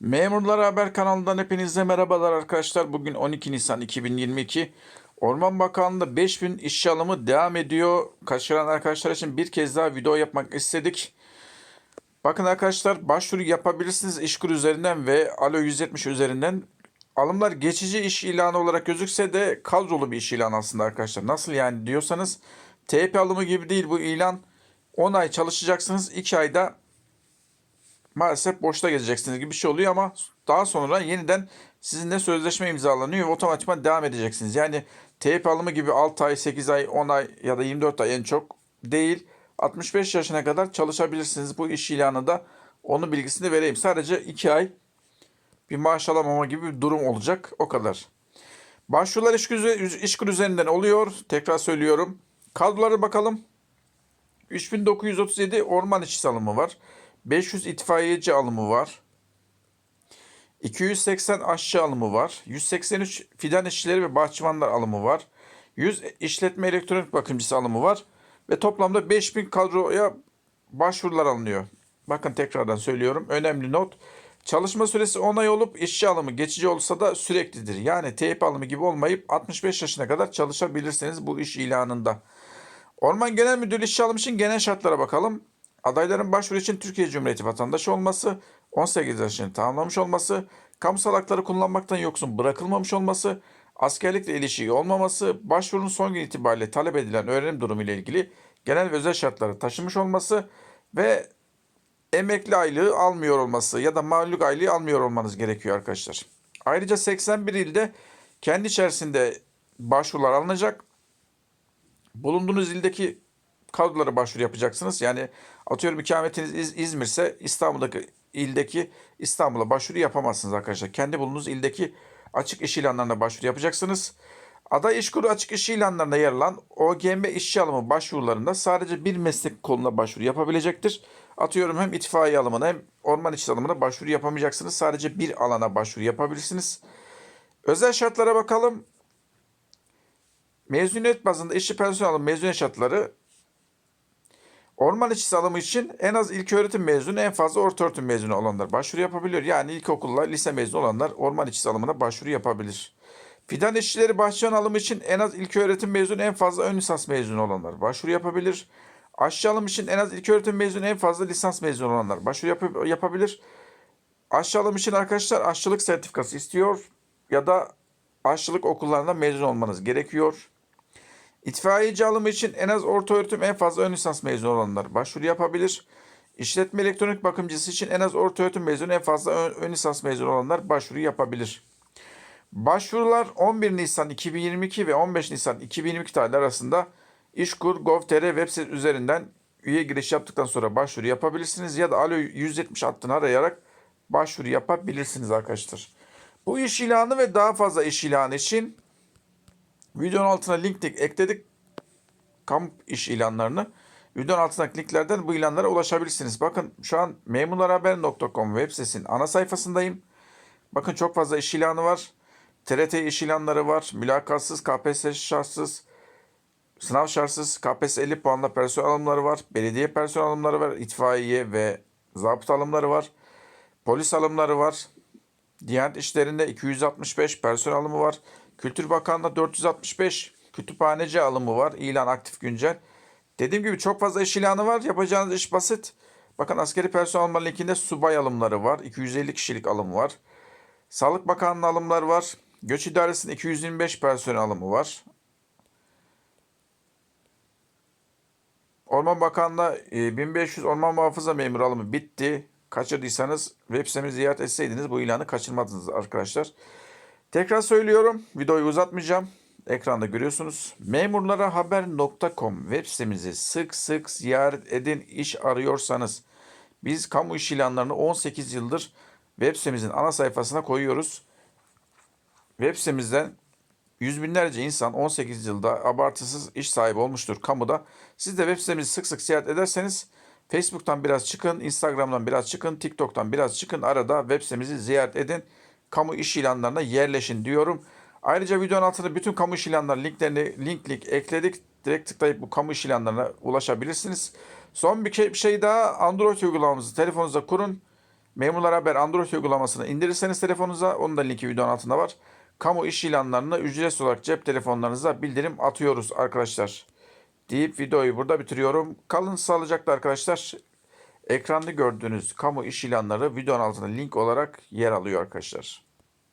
Memurlar Haber kanalından hepinize merhabalar arkadaşlar. Bugün 12 Nisan 2022. Orman Bakanlığı 5000 işçi alımı devam ediyor. Kaçıran arkadaşlar için bir kez daha video yapmak istedik. Bakın arkadaşlar başvuru yapabilirsiniz İşkur üzerinden ve Alo 170 üzerinden. Alımlar geçici iş ilanı olarak gözükse de kadrolu bir iş ilanı aslında arkadaşlar. Nasıl yani diyorsanız TP alımı gibi değil bu ilan. 10 ay çalışacaksınız. 2 ayda maalesef boşta gezeceksiniz gibi bir şey oluyor ama daha sonra yeniden sizinle sözleşme imzalanıyor ve otomatikman devam edeceksiniz. Yani teyip alımı gibi 6 ay, 8 ay, 10 ay ya da 24 ay en çok değil. 65 yaşına kadar çalışabilirsiniz bu iş ilanında. Onun bilgisini vereyim. Sadece 2 ay bir maaş alamama gibi bir durum olacak. O kadar. Başvurular İşkur, İşkur üzerinden oluyor. Tekrar söylüyorum. Kadrolara bakalım. 3937 orman işçisi alımı var. 500 itfaiyeci alımı var. 280 aşçı alımı var. 183 fidan işçileri ve bahçıvanlar alımı var. 100 işletme elektronik bakımcısı alımı var. Ve toplamda 5000 kadroya başvurular alınıyor. Bakın tekrardan söylüyorum. Önemli not. Çalışma süresi 10 ay olup işçi alımı geçici olsa da süreklidir. Yani teyip alımı gibi olmayıp 65 yaşına kadar çalışabilirsiniz bu iş ilanında. Orman Genel Müdürlüğü işçi alım için genel şartlara bakalım. Adayların başvuru için Türkiye Cumhuriyeti vatandaşı olması, 18 yaşını tamamlamış olması, kamusal hakları kullanmaktan yoksun bırakılmamış olması, askerlikle ilişiği olmaması, başvurunun son gün itibariyle talep edilen öğrenim durumu ile ilgili genel ve özel şartları taşımış olması ve emekli aylığı almıyor olması ya da mağlup aylığı almıyor olmanız gerekiyor arkadaşlar. Ayrıca 81 ilde kendi içerisinde başvurular alınacak. Bulunduğunuz ildeki kadrolara başvuru yapacaksınız. Yani atıyorum ikametiniz İz- İzmir ise İstanbul'daki ildeki İstanbul'a başvuru yapamazsınız arkadaşlar. Kendi bulunduğunuz ildeki açık iş ilanlarına başvuru yapacaksınız. Aday işkuru açık iş ilanlarında yer alan OGM işçi alımı başvurularında sadece bir meslek koluna başvuru yapabilecektir. Atıyorum hem itfaiye alımına hem orman işçi alımına başvuru yapamayacaksınız. Sadece bir alana başvuru yapabilirsiniz. Özel şartlara bakalım. Mezuniyet bazında işçi personel alım mezuniyet şartları Orman işçisi alımı için en az ilköğretim mezunu en fazla ortaöğretim mezunu olanlar başvuru yapabiliyor. Yani ilkokulla lise mezunu olanlar orman işçisi alımına başvuru yapabilir. Fidan işçileri bahçıvan alımı için en az ilköğretim mezunu en fazla ön lisans mezunu olanlar başvuru yapabilir. Aşçı alım için en az ilköğretim mezunu en fazla lisans mezunu olanlar başvuru yap- yapabilir. Aşçı alım için arkadaşlar aşçılık sertifikası istiyor ya da aşçılık okullarında mezun olmanız gerekiyor. İtfaiyeci alımı için en az orta öğretim en fazla ön lisans mezunu olanlar başvuru yapabilir. İşletme elektronik bakımcısı için en az orta öğretim mezunu en fazla ön, ön lisans mezunu olanlar başvuru yapabilir. Başvurular 11 Nisan 2022 ve 15 Nisan 2022 tarihleri arasında İşkur Gov.tr web sitesi üzerinden üye giriş yaptıktan sonra başvuru yapabilirsiniz ya da Alo 170 hattını arayarak başvuru yapabilirsiniz arkadaşlar. Bu iş ilanı ve daha fazla iş ilanı için Videonun altına link tek- ekledik. Kamp iş ilanlarını. Videonun altındaki linklerden bu ilanlara ulaşabilirsiniz. Bakın şu an memurlarhaber.com web sitesinin ana sayfasındayım. Bakın çok fazla iş ilanı var. TRT iş ilanları var. Mülakatsız, KPSS şartsız, sınav şartsız, KPSS 50 puanla personel alımları var. Belediye personel alımları var. İtfaiye ve zabıta alımları var. Polis alımları var. Diyanet İşleri'nde 265 personel alımı var. Kültür Bakanlığı'nda 465 kütüphaneci alımı var. İlan aktif güncel. Dediğim gibi çok fazla iş ilanı var. Yapacağınız iş basit. Bakın askeri personel alma subay alımları var. 250 kişilik alım var. Sağlık Bakanlığı alımları var. Göç İdaresi'nin 225 personel alımı var. Orman Bakanlığı e, 1500 orman muhafaza memuru alımı bitti. Kaçırdıysanız web sitemizi ziyaret etseydiniz bu ilanı kaçırmadınız arkadaşlar. Tekrar söylüyorum. Videoyu uzatmayacağım. Ekranda görüyorsunuz. Memurlarahaber.com web sitemizi sık sık ziyaret edin iş arıyorsanız. Biz kamu iş ilanlarını 18 yıldır web sitemizin ana sayfasına koyuyoruz. Web sitemizden yüz binlerce insan 18 yılda abartısız iş sahibi olmuştur kamuda. Siz de web sitemizi sık sık ziyaret ederseniz Facebook'tan biraz çıkın, Instagram'dan biraz çıkın, TikTok'tan biraz çıkın. Arada web sitemizi ziyaret edin. Kamu iş ilanlarına yerleşin diyorum. Ayrıca videonun altında bütün kamu iş ilanları linklerini link link ekledik. Direkt tıklayıp bu kamu iş ilanlarına ulaşabilirsiniz. Son bir şey, daha Android uygulamamızı telefonunuza kurun. Memurlar Haber Android uygulamasını indirirseniz telefonunuza, onun da linki videonun altında var. Kamu iş ilanlarını ücretsiz olarak cep telefonlarınıza bildirim atıyoruz arkadaşlar. Deyip videoyu burada bitiriyorum. Kalın sağlıcakla arkadaşlar. Ekranda gördüğünüz kamu iş ilanları videonun altında link olarak yer alıyor arkadaşlar.